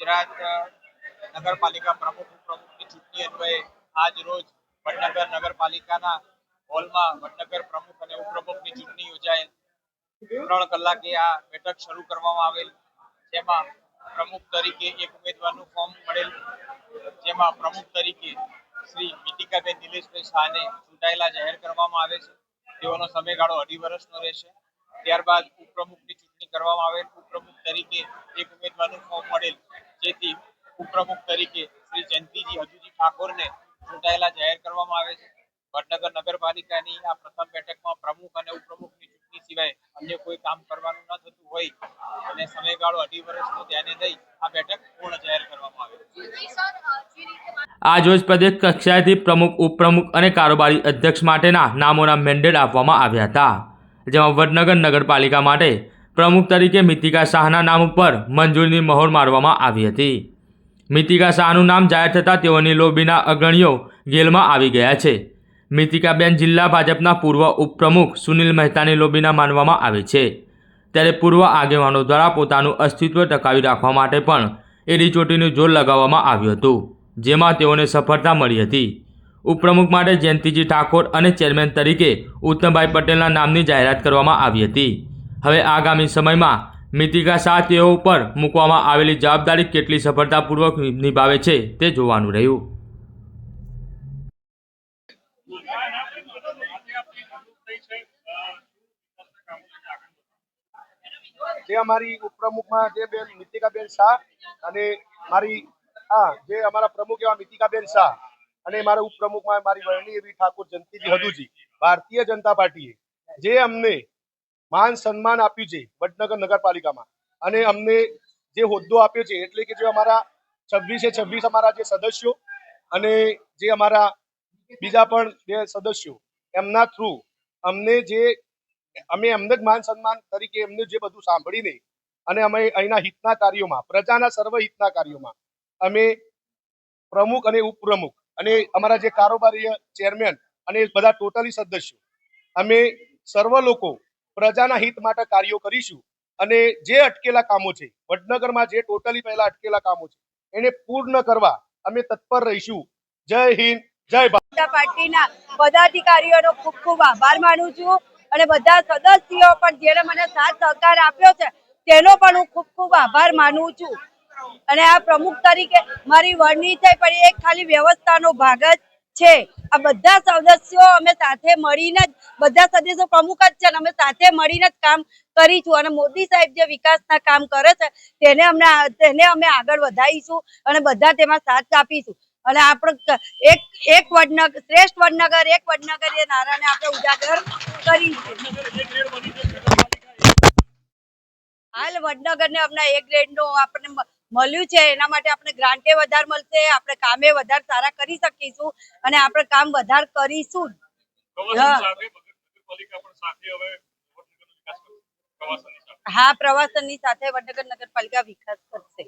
ગુજરાત નગરપાલિકા પ્રમુખ ઉપપ્રમુખની ચૂંટણી અન્વયે આજ રોજ વડનગર નગરપાલિકાના હોલમાં વડનગર પ્રમુખ અને ઉપપ્રમુખની ચૂંટણી યોજાયેલ. ત્રણ કલાકે આ બેઠક શરૂ કરવામાં આવેલ, જેમાં પ્રમુખ તરીકે એક ઉમેદવારનું ફોર્મ મળેલ, જેમાં પ્રમુખ તરીકે શ્રી મિતિકાબેન નિલેશભાઈ શાહને ચૂંટાયેલા જાહેર કરવામાં આવે છે. તેઓનો સમયગાળો અઢી વર્ષનો રહેશે. ત્યારબાદ ઉપપ્રમુખની ચૂંટણી કરવામાં આવેલ, ઉપપ્રમુખ તરીકે એક ઉમેદવારનું ફોર્મ મળેલ જેથી ઉપપ્રમુખ તરીકે શ્રી જયંતિજી હજુજી ઠાકોરને ચૂંટાયેલા જાહેર કરવામાં આવે છે. વડનગર નગરપાલિકાની આ પ્રથમ બેઠકમાં પ્રમુખ અને ઉપપ્રમુખની ચૂંટણી સિવાય અન્ય કોઈ કામ કરવાનું ન થતું હોય અને સમયગાળો અઢી વર્ષનો ધ્યાને લઈ આ બેઠક પૂર્ણ જાહેર કરવામાં આવે આજ રોજ પ્રદેશ કક્ષાએથી પ્રમુખ, ઉપપ્રમુખ અને કારોબારી અધ્યક્ષ માટેના નામોના મેન્ડેટ આપવામાં આવ્યા હતા. જેમાં વડનગર નગરપાલિકા માટે પ્રમુખ તરીકે મિતિકા શાહના નામ ઉપર મંજૂરીની મહોર મારવામાં આવી હતી. મિતિકા શાહનું નામ જાહેર થતાં તેઓની લોબીના અગ્રણીઓ ગેલમાં આવી ગયા છે. મિતિકાબેન જિલ્લા ભાજપના પૂર્વ ઉપપ્રમુખ સુનિલ મહેતાની લોબીના માનવામાં આવે છે. ત્યારે પૂર્વ આગેવાનો દ્વારા પોતાનું અસ્તિત્વ ટકાવી રાખવા માટે પણ એડી ચોટીનું જોર લગાવવામાં આવ્યું હતું, જેમાં તેઓને સફળતા મળી હતી. ઉપપ્રમુખ માટે જયંતિજી ઠાકોર અને ચેરમેન તરીકે ઉત્તમભાઈ પટેલના નામની જાહેરાત કરવામાં આવી હતી. હવે આગામી સમયમાં મિતિકા શાહ તેઓ ઉપર મૂકવામાં આવેલી જવાબદારી કેટલી સફળતાપૂર્વક નિભાવે છે તે જોવાનું રહ્યું. જે અમારી ઉપપ્રમુખમાં જે બેન મિતિકાબેન શાહ અને મારી, હા, જે અમારા પ્રમુખ એવા મિતિકાબેન શાહ અને મારા ઉપપ્રમુખમાં મારી વરણી એવી ઠાકોર જનતીજી હદુજી, ભારતીય જનતા પાર્ટીએ જે અમને માન સન્માન આપ્યું છે વડનગર નગરપાલિકામાં. અને અમને જે હોદ્દો આપ્યો છે, એટલે કે જે અમારા છવ્વીસે છવ્વીસ અમારા જે સદસ્યો અને જે અમારા બીજા પણ બે સદસ્યો, એમના થ્રુ અમને જે, અમે એમને જ માન સન્માન તરીકે એમને જે બધું સાંભળીને અને અમે અહીંના હિતના કાર્યોમાં, પ્રજાના સર્વ હિતના કાર્યોમાં, અમે પ્રમુખ અને ઉપપ્રમુખ અને અમારા જે કારોબારી ચેરમેન અને બધા ટોટલી સદસ્યો, અમે સર્વ લોકો પ્રજાના હિત માટે કાર્યો કરીશું. અને જે અટકેલા કામો છે, વડનગરમાં જે ટોટલી પહેલા અટકેલા કામો છે, એને પૂર્ણ કરવા અમે તત્પર રહીશું. જય હિન્દ, જય ભારત. પાર્ટીના પદાધિકારીઓનો ખૂબ ખૂબ આભાર માનું છું અને બધા સદસ્યો પણ જેણે મને સાથ સહકાર આપ્યો છે, તેનો પણ હું ખૂબ ખૂબ આભાર માનું છું. અને આ પ્રમુખ તરીકે મારી વરણી થઈ પણ એ ખાલી વ્યવસ્થાનો ભાગ જ છે. આ બધા સદસ્યો અમે સાથે મળીને જ, બધા સદસ્યો પ્રમુખ જ છે અને અમે સાથે મળીને જ કામ કરીશું. અને મોદી સાહેબ જે વિકાસના કામ કરે છે, તેને અમને તેને અમે આગળ વધારીશું અને બધા તેમાં સાથ આપીશું. અને આપણે એક એક વડનગર, શ્રેષ્ઠ વડનગર, એક વડનગર એ નારાને આપણે ઉજાગર કરીશું હાલ વડનગરને હમણાં એક ગ્રેડનો આપણને મળ્યું છે. એના માટે આપણે ગ્રાન્ટે વધારે મળશે આપણે કામે વધારે સારા કરી શકીશું અને આપણે કામ વધારે કરીશું હા. પ્રવાસનની સાથે. વડનગર નગરપાલિકા વિકાસ કરશે.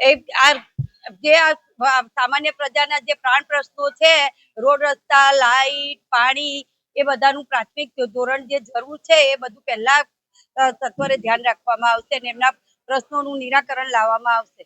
એ આ જે આ સામાન્ય પ્રજાના જે પ્રાણ પ્રશ્નો છે રોડ રસ્તા લાઈટ પાણી એ બધાનું પ્રાથમિક ધોરણ જે જરૂર છે એ બધું પહેલા અ, સત્વરે ધ્યાન રાખવામાં આવશે અને એમના પ્રશ્નોનું નિરાકરણ લાવવામાં આવશે.